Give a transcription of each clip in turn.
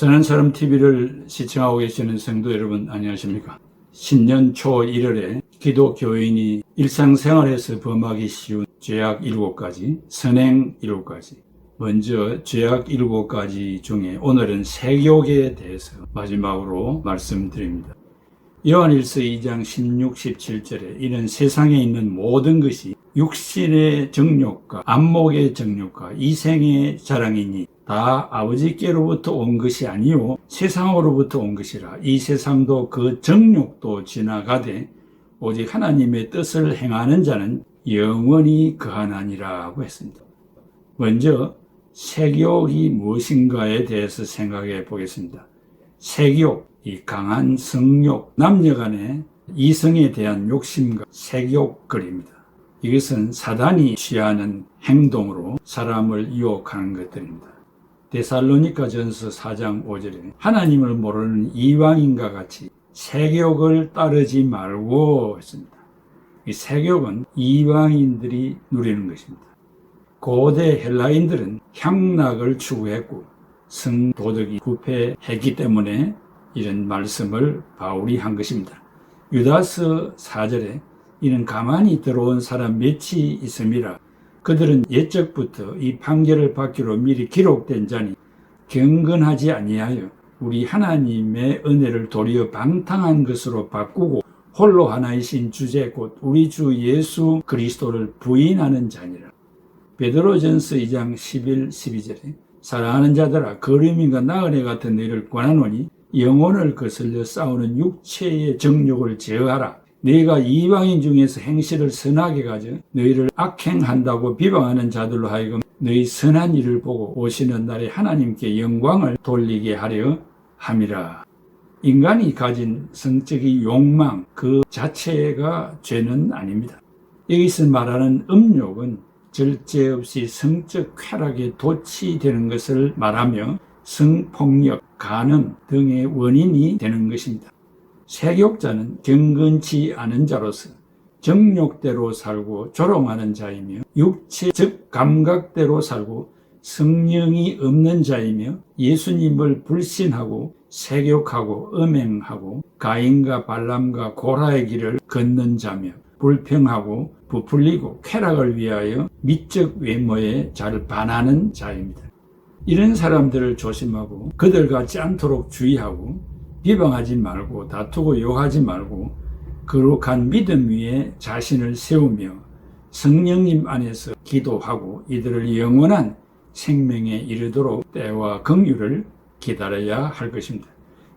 선한 사람 TV를 시청하고 계시는 성도 여러분 안녕하십니까? 신년 초 1월에 기독 교인이 일상생활에서 범하기 쉬운 죄악 7가지, 선행 7가지. 먼저 죄악 7가지 중에 오늘은 세욕에 대해서 마지막으로 말씀드립니다. 요한일서 2장 16, 17절에 이는 세상에 있는 모든 것이 육신의 정욕과 안목의 정욕과 이생의 자랑이니 다 아버지께로부터 온 것이 아니요 세상으로부터 온 것이라 이 세상도 그 정욕도 지나가되 오직 하나님의 뜻을 행하는 자는 영원히 그하나니라고 했습니다. 먼저 색욕이 무엇인가에 대해서 생각해 보겠습니다. 색욕, 이 강한 성욕, 남녀 간의 이성에 대한 욕심과 색욕거리입니다. 이것은 사단이 취하는 행동으로 사람을 유혹하는 것들입니다. 데살로니가 전서 4장 5절에 하나님을 모르는 이방인과 같이 색욕을 따르지 말고 했습니다. 이 색욕은 이방인들이 누리는 것입니다. 고대 헬라인들은 향락을 추구했고 성도덕이 부패했기 때문에 이런 말씀을 바울이 한 것입니다. 유다서 4절에 이는 가만히 들어온 사람 몇이 있음이라 그들은 옛적부터 이 판결을 받기로 미리 기록된 자니 경건하지 아니하여 우리 하나님의 은혜를 도리어 방탕한 것으로 바꾸고 홀로 하나이신 주제 곧 우리 주 예수 그리스도를 부인하는 자니라. 베드로전서 2장 11, 12절에 사랑하는 자들아 거름인과 나그네 같은 너희를 권하노니 영혼을 거슬려 싸우는 육체의 정욕을 제어하라. 네가 이방인 중에서 행실을 선하게 가져 너희를 악행한다고 비방하는 자들로 하여금 너희 선한 일을 보고 오시는 날에 하나님께 영광을 돌리게 하려 함이라. 인간이 가진 성적인 욕망 그 자체가 죄는 아닙니다. 여기서 말하는 음욕은 절제 없이 성적 쾌락에 도취되는 것을 말하며 성폭력, 간음 등의 원인이 되는 것입니다. 세욕자는 경건치 않은 자로서 정욕대로 살고 조롱하는 자이며 육체적 감각대로 살고 성령이 없는 자이며 예수님을 불신하고 세욕하고 음행하고 가인과 발람과 고라의 길을 걷는 자며 불평하고 부풀리고 쾌락을 위하여 미적 외모에 잘 반하는 자입니다. 이런 사람들을 조심하고 그들 같지 않도록 주의하고 비방하지 말고 다투고 욕하지 말고 거룩한 믿음 위에 자신을 세우며 성령님 안에서 기도하고 이들을 영원한 생명에 이르도록 때와 긍휼을 기다려야 할 것입니다.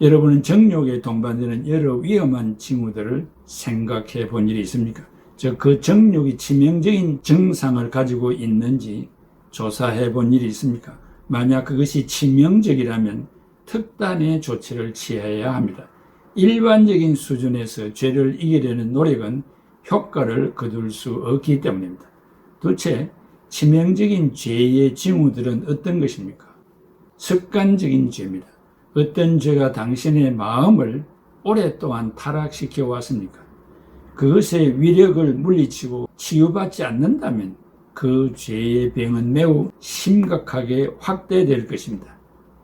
여러분은 정욕에 동반되는 여러 위험한 징후들을 생각해 본 일이 있습니까? 즉, 그 정욕이 치명적인 증상을 가지고 있는지 조사해 본 일이 있습니까? 만약 그것이 치명적이라면 특단의 조치를 취해야 합니다. 일반적인 수준에서 죄를 이기려는 노력은 효과를 거둘 수 없기 때문입니다. 도대체 치명적인 죄의 징후들은 어떤 것입니까? 습관적인 죄입니다. 어떤 죄가 당신의 마음을 오랫동안 타락시켜 왔습니까? 그것의 위력을 물리치고 치유받지 않는다면 그 죄의 병은 매우 심각하게 확대될 것입니다.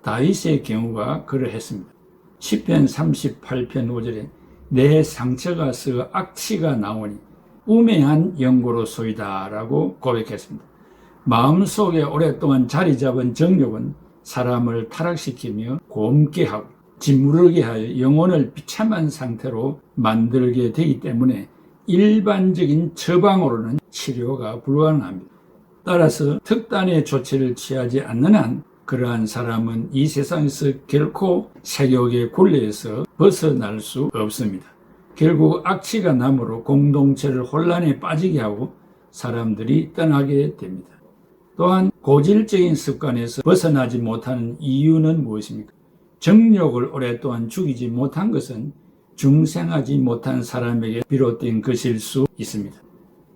다윗의 경우가 그러했습니다. 10편 38편 5절에 내 상처가 서 악취가 나오니 우매한 연고로 소이다 라고 고백했습니다. 마음속에 오랫동안 자리 잡은 정욕은 사람을 타락시키며 곰게 하고 짓무르게 하여 영혼을 비참한 상태로 만들게 되기 때문에 일반적인 처방으로는 치료가 불가능합니다. 따라서 특단의 조치를 취하지 않는 한 그러한 사람은 이 세상에서 결코 세욕의 굴레에서 벗어날 수 없습니다. 결국 악취가 남으로 공동체를 혼란에 빠지게 하고 사람들이 떠나게 됩니다. 또한 고질적인 습관에서 벗어나지 못하는 이유는 무엇입니까? 정욕을 오랫동안 죽이지 못한 것은 중생하지 못한 사람에게 비롯된 것일 수 있습니다.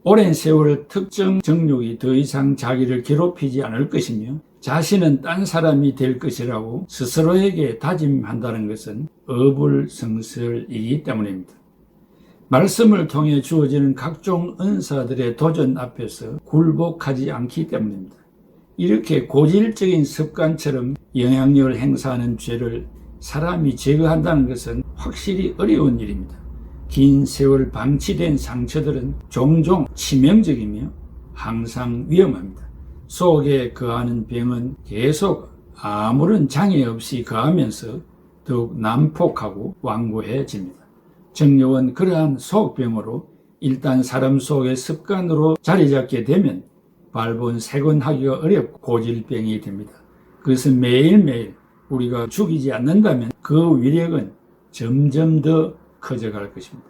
오랜 세월 특정 정욕이 더 이상 자기를 괴롭히지 않을 것이며 자신은 딴 사람이 될 것이라고 스스로에게 다짐한다는 것은 어불성설이기 때문입니다. 말씀을 통해 주어지는 각종 은사들의 도전 앞에서 굴복하지 않기 때문입니다. 이렇게 고질적인 습관처럼 영향력을 행사하는 죄를 사람이 제거한다는 것은 확실히 어려운 일입니다. 긴 세월 방치된 상처들은 종종 치명적이며 항상 위험합니다. 속에 거하는 병은 계속 아무런 장애 없이 거하면서 더욱 난폭하고 완고해집니다. 정력은 그러한 속병으로 일단 사람 속의 습관으로 자리 잡게 되면 발본 세건하기가 어렵고 고질병이 됩니다. 그것은 매일매일 우리가 죽이지 않는다면 그 위력은 점점 더 커져갈 것입니다.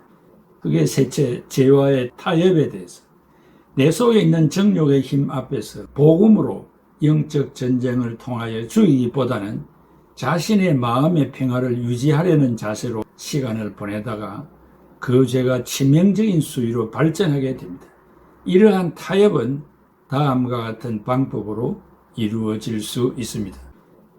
그게 셋째, 죄와의 타협에 대해서. 내 속에 있는 정욕의 힘 앞에서 복음으로 영적 전쟁을 통하여 죽이기보다는 자신의 마음의 평화를 유지하려는 자세로 시간을 보내다가 그 죄가 치명적인 수위로 발전하게 됩니다. 이러한 타협은 다음과 같은 방법으로 이루어질 수 있습니다.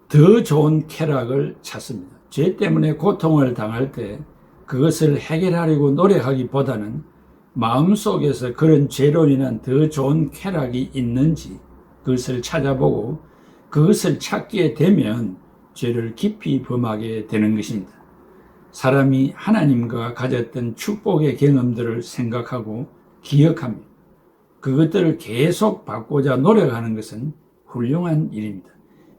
더 좋은 쾌락을 찾습니다. 죄 때문에 고통을 당할 때 그것을 해결하려고 노력하기보다는 마음속에서 그런 죄로 인한 더 좋은 쾌락이 있는지 그것을 찾아보고 그것을 찾게 되면 죄를 깊이 범하게 되는 것입니다. 사람이 하나님과 가졌던 축복의 경험들을 생각하고 기억합니다. 그것들을 계속 받고자 노력하는 것은 훌륭한 일입니다.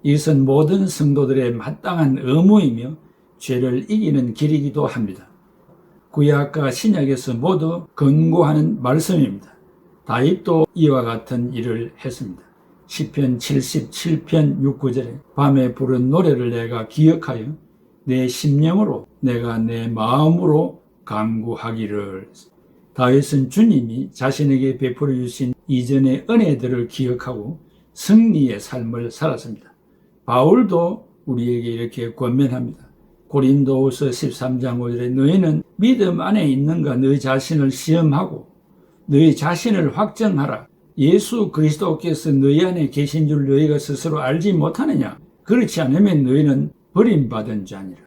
이것은 모든 성도들의 마땅한 의무이며 죄를 이기는 길이기도 합니다. 구약과 신약에서 모두 근거하는 말씀입니다. 다윗도 이와 같은 일을 했습니다. 시편 77편 6구절에 밤에 부른 노래를 내가 기억하여 내 심령으로 내가 내 마음으로 강구하기를 다윗은 주님이 자신에게 베풀어 주신 이전의 은혜들을 기억하고 승리의 삶을 살았습니다. 바울도 우리에게 이렇게 권면합니다. 고린도후서 13장 5절에 너희는 믿음 안에 있는가 너희 자신을 시험하고 너희 자신을 확정하라. 예수 그리스도께서 너희 안에 계신 줄 너희가 스스로 알지 못하느냐? 그렇지 않으면 너희는 버림받은 자니라.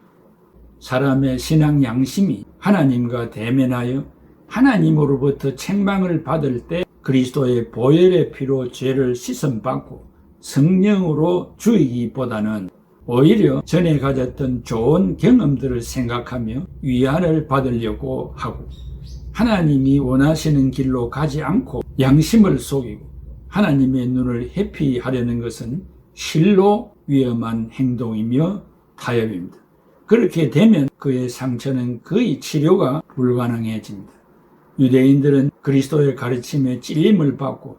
사람의 신앙 양심이 하나님과 대면하여 하나님으로부터 책망을 받을 때 그리스도의 보혈의 피로 죄를 씻음받고 성령으로 주이기보다는 오히려 전에 가졌던 좋은 경험들을 생각하며 위안을 받으려고 하고 하나님이 원하시는 길로 가지 않고 양심을 속이고 하나님의 눈을 회피하려는 것은 실로 위험한 행동이며 타협입니다. 그렇게 되면 그의 상처는 거의 치료가 불가능해집니다. 유대인들은 그리스도의 가르침에 찔림을 받고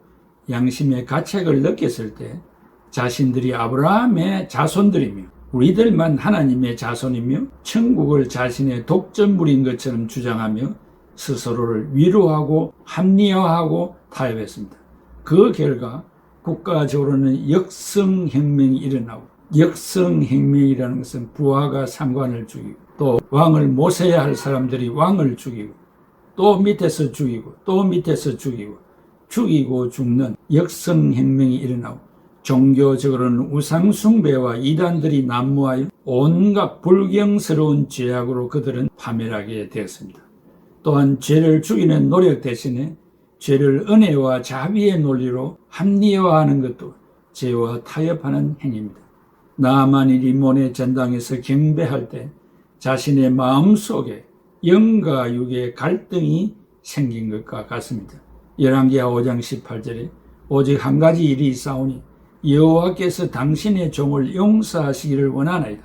양심의 가책을 느꼈을 때 자신들이 아브라함의 자손들이며 우리들만 하나님의 자손이며 천국을 자신의 독점물인 것처럼 주장하며 스스로를 위로하고 합리화하고 타협했습니다. 그 결과 국가적으로는 역성혁명이 일어나고 역성혁명이라는 것은 부하가 상관을 죽이고 또 왕을 모셔야 할 사람들이 왕을 죽이고 또 밑에서 죽이고 또 밑에서 죽이고 죽이고 죽는 역성혁명이 일어나고 종교적으로는 우상숭배와 이단들이 난무하여 온갖 불경스러운 죄악으로 그들은 파멸하게 되었습니다. 또한 죄를 죽이는 노력 대신에 죄를 은혜와 자비의 논리로 합리화하는 것도 죄와 타협하는 행위입니다. 나만이 리몬의 전당에서 경배할 때 자신의 마음 속에 영과 육의 갈등이 생긴 것과 같습니다. 열왕기하 5장 18절에 오직 한 가지 일이 있사오니 여호와께서 당신의 종을 용서하시기를 원하나이다.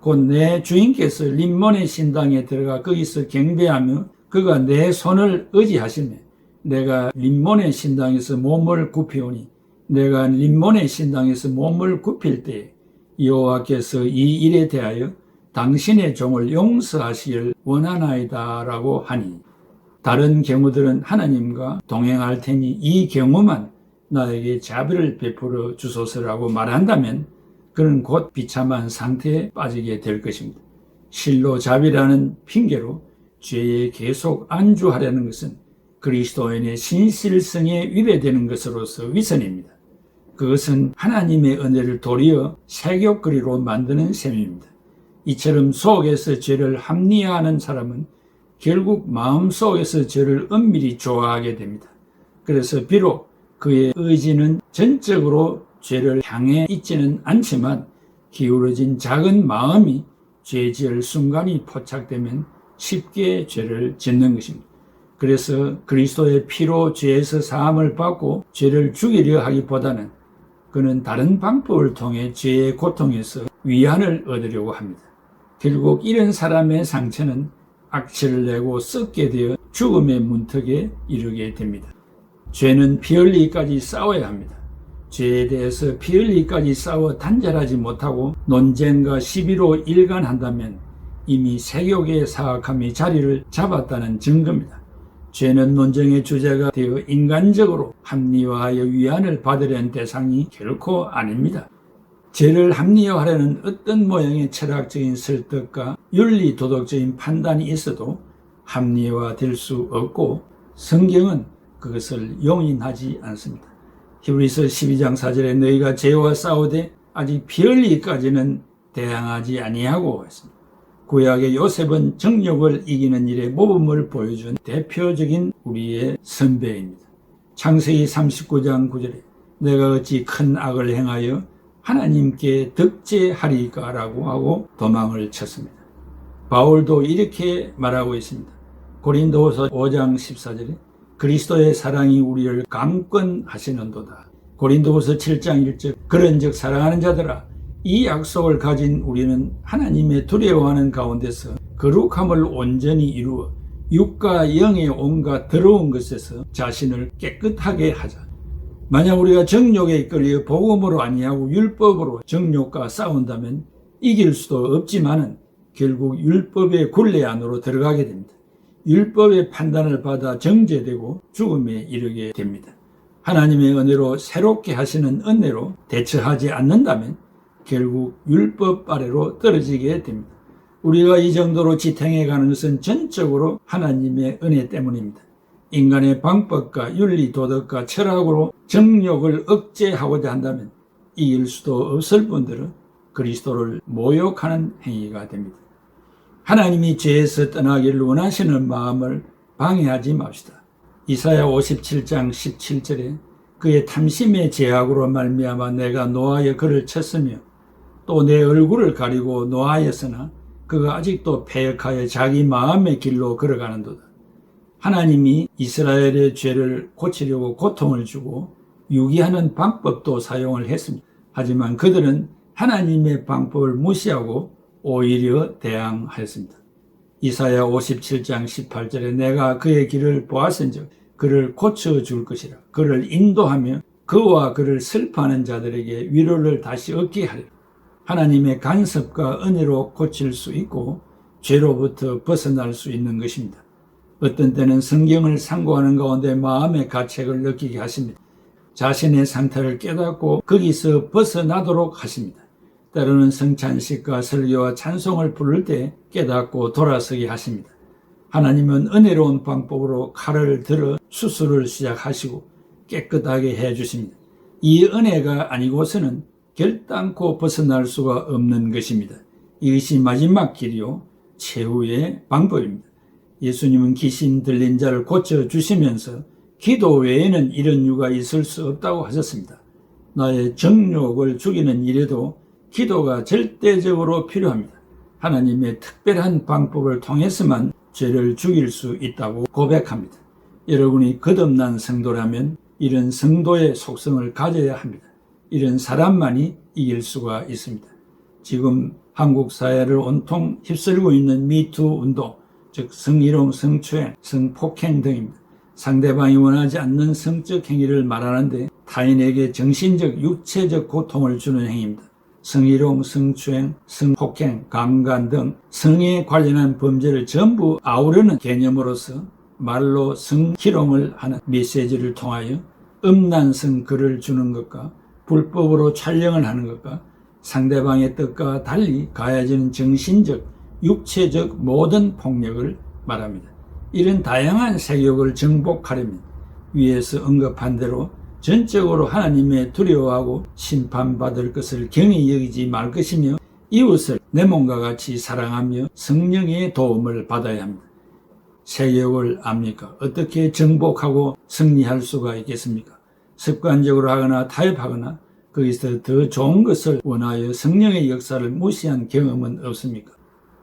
곧 내 주인께서 림몬의 신당에 들어가 거기서 경배하며 그가 내 손을 의지하시며 내가 림몬의 신당에서 몸을 굽히오니 내가 림몬의 신당에서 몸을 굽힐 때 여호와께서 이 일에 대하여 당신의 종을 용서하시길 원하나이다라고 하니 다른 경우들은 하나님과 동행할 테니 이 경우만 나에게 자비를 베풀어 주소서라고 말한다면 그는 곧 비참한 상태에 빠지게 될 것입니다. 실로 자비라는 핑계로 죄에 계속 안주하려는 것은 그리스도인의 신실성에 위배되는 것으로서 위선입니다. 그것은 하나님의 은혜를 도리어 세격거리로 만드는 셈입니다. 이처럼 속에서 죄를 합리화하는 사람은 결국 마음속에서 죄를 은밀히 좋아하게 됩니다. 그래서 비록 그의 의지는 전적으로 죄를 향해 있지는 않지만 기울어진 작은 마음이 죄 지을 순간이 포착되면 쉽게 죄를 짓는 것입니다. 그래서 그리스도의 피로 죄에서 사함을 받고 죄를 죽이려 하기보다는 그는 다른 방법을 통해 죄의 고통에서 위안을 얻으려고 합니다. 결국 이런 사람의 상처는 악취를 내고 썩게 되어 죽음의 문턱에 이르게 됩니다. 죄는 피 흘리기까지 싸워야 합니다. 죄에 대해서 피 흘리기까지 싸워 단절하지 못하고 논쟁과 시비로 일관한다면 이미 세욕의 사악함이 자리를 잡았다는 증거입니다. 죄는 논쟁의 주제가 되어 인간적으로 합리화하여 위안을 받으려는 대상이 결코 아닙니다. 죄를 합리화하려는 어떤 모양의 철학적인 설득과 윤리 도덕적인 판단이 있어도 합리화될 수 없고 성경은 그것을 용인하지 않습니다. 히브리서 12장 4절에 너희가 죄와 싸우되 아직 피 흘리기까지는 대항하지 아니하고 했습니다. 구약의 요셉은 정욕을 이기는 일에 모범을 보여준 대표적인 우리의 선배입니다. 창세기 39장 9절에 내가 어찌 큰 악을 행하여 하나님께 득제하리까라고 하고 도망을 쳤습니다. 바울도 이렇게 말하고 있습니다. 고린도후서 5장 14절에 그리스도의 사랑이 우리를 강권하시는도다. 고린도후서 7장 1절 그런즉 사랑하는 자들아 이 약속을 가진 우리는 하나님의 두려워하는 가운데서 거룩함을 온전히 이루어 육과 영의 온갖 더러운 것에서 자신을 깨끗하게 하자. 만약 우리가 정욕에 이끌려 복음으로 아니하고 율법으로 정욕과 싸운다면 이길 수도 없지만은 결국 율법의 굴레 안으로 들어가게 됩니다. 율법의 판단을 받아 정죄되고 죽음에 이르게 됩니다. 하나님의 은혜로 새롭게 하시는 은혜로 대처하지 않는다면 결국 율법 아래로 떨어지게 됩니다. 우리가 이 정도로 지탱해 가는 것은 전적으로 하나님의 은혜 때문입니다. 인간의 방법과 윤리, 도덕과 철학으로 정욕을 억제하고자 한다면 이길 수도 없을 분들은 그리스도를 모욕하는 행위가 됩니다. 하나님이 죄에서 떠나기를 원하시는 마음을 방해하지 맙시다. 이사야 57장 17절에 그의 탐심의 제약으로 말미암아 내가 노하여 그를 쳤으며 또 내 얼굴을 가리고 노하였으나 그가 아직도 패역하여 자기 마음의 길로 걸어가는도다. 하나님이 이스라엘의 죄를 고치려고 고통을 주고 유기하는 방법도 사용을 했습니다. 하지만 그들은 하나님의 방법을 무시하고 오히려 대항하였습니다. 이사야 57장 18절에 내가 그의 길을 보았은즉 그를 고쳐 줄 것이라 그를 인도하며 그와 그를 슬퍼하는 자들에게 위로를 다시 얻게 하리라. 하나님의 간섭과 은혜로 고칠 수 있고 죄로부터 벗어날 수 있는 것입니다. 어떤 때는 성경을 상고하는 가운데 마음의 가책을 느끼게 하십니다. 자신의 상태를 깨닫고 거기서 벗어나도록 하십니다. 때로는 성찬식과 설교와 찬송을 부를 때 깨닫고 돌아서게 하십니다. 하나님은 은혜로운 방법으로 칼을 들어 수술을 시작하시고 깨끗하게 해 주십니다. 이 은혜가 아니고서는 결단코 벗어날 수가 없는 것입니다. 이것이 마지막 길이요 최후의 방법입니다. 예수님은 귀신 들린 자를 고쳐 주시면서 기도 외에는 이런 이유가 있을 수 없다고 하셨습니다. 나의 정욕을 죽이는 일에도 기도가 절대적으로 필요합니다. 하나님의 특별한 방법을 통해서만 죄를 죽일 수 있다고 고백합니다. 여러분이 거듭난 성도라면 이런 성도의 속성을 가져야 합니다. 이런 사람만이 이길 수가 있습니다. 지금 한국 사회를 온통 휩쓸고 있는 미투 운동, 즉 성희롱, 성추행, 성폭행 등입니다. 상대방이 원하지 않는 성적 행위를 말하는데 타인에게 정신적, 육체적 고통을 주는 행위입니다. 성희롱, 성추행, 성폭행, 강간 등 성에 관련한 범죄를 전부 아우르는 개념으로서 말로 성희롱을 하는 메시지를 통하여 음란성 글을 주는 것과 불법으로 촬영을 하는 것과 상대방의 뜻과 달리 가해지는 정신적, 육체적 모든 폭력을 말합니다. 이런 다양한 세욕을 정복하려면 위에서 언급한 대로 전적으로 하나님의 두려워하고 심판받을 것을 경히 여기지 말 것이며 이웃을 내 몸과 같이 사랑하며 성령의 도움을 받아야 합니다. 세욕을 압니까? 어떻게 정복하고 승리할 수가 있겠습니까? 습관적으로 하거나 타협하거나 거기서 더 좋은 것을 원하여 성령의 역사를 무시한 경험은 없습니까?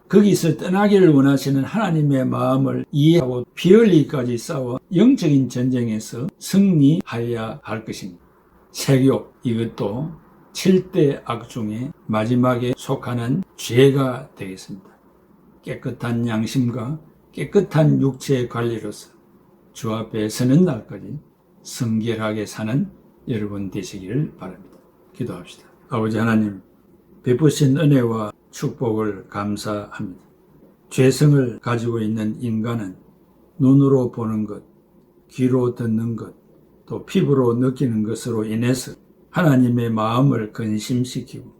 거기서 떠나기를 원하시는 하나님의 마음을 이해하고 피 흘리기까지 싸워 영적인 전쟁에서 승리하여야 할 것입니다. 세교 이것도 7대 악 중에 마지막에 속하는 죄가 되겠습니다. 깨끗한 양심과 깨끗한 육체의 관리로서 주 앞에 서는 날까지 성결하게 사는 여러분 되시기를 바랍니다. 기도합시다. 아버지 하나님, 베푸신 은혜와 축복을 감사합니다. 죄성을 가지고 있는 인간은 눈으로 보는 것, 귀로 듣는 것, 또 피부로 느끼는 것으로 인해서 하나님의 마음을 근심시키고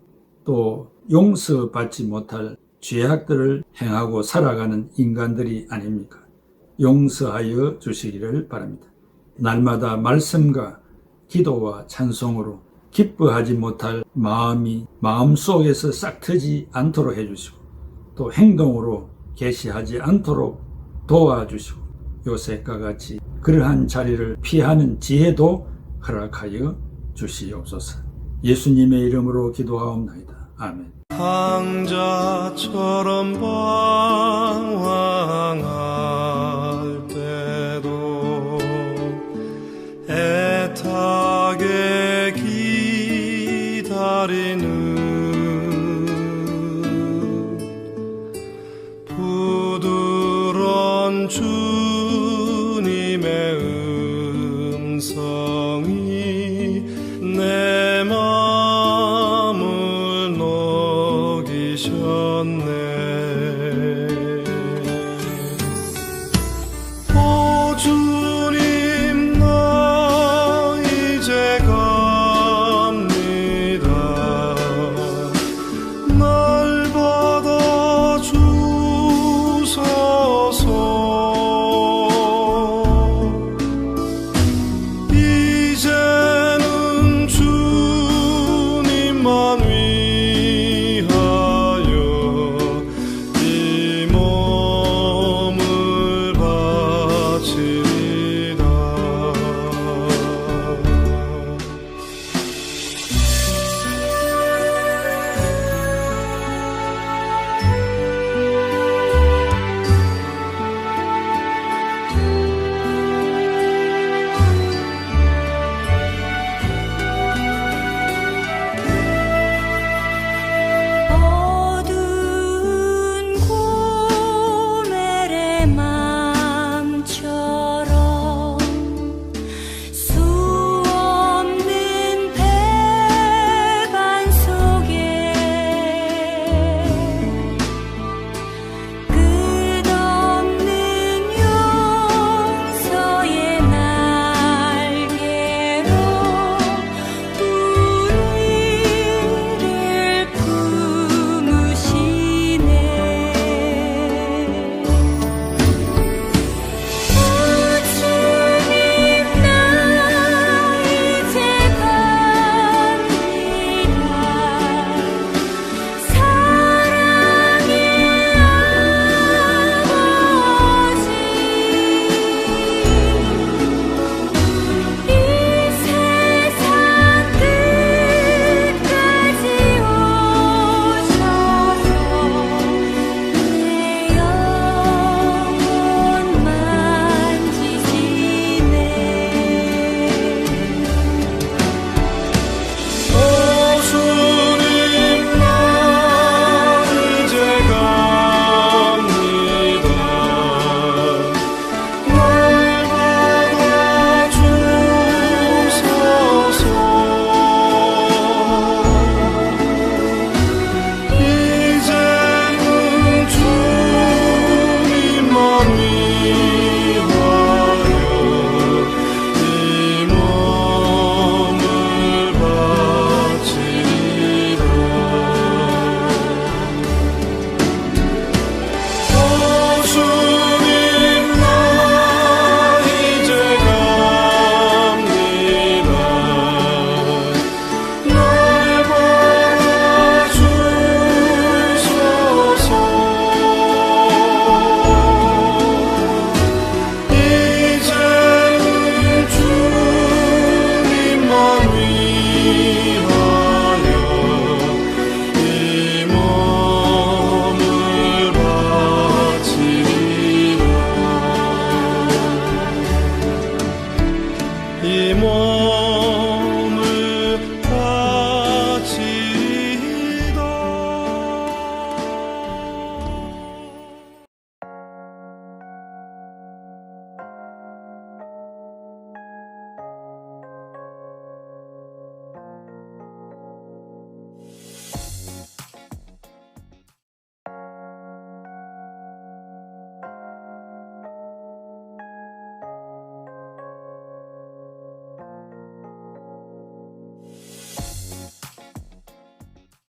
또 용서받지 못할 죄악들을 행하고 살아가는 인간들이 아닙니까? 용서하여 주시기를 바랍니다. 날마다 말씀과 기도와 찬송으로 기뻐하지 못할 마음이 마음 속에서 싹 트지 않도록 해주시고 또 행동으로 계시하지 않도록 도와주시고 요셉과 같이 그러한 자리를 피하는 지혜도 허락하여 주시옵소서. 예수님의 이름으로 기도하옵나이다. 아멘. 강자처럼 방황할 오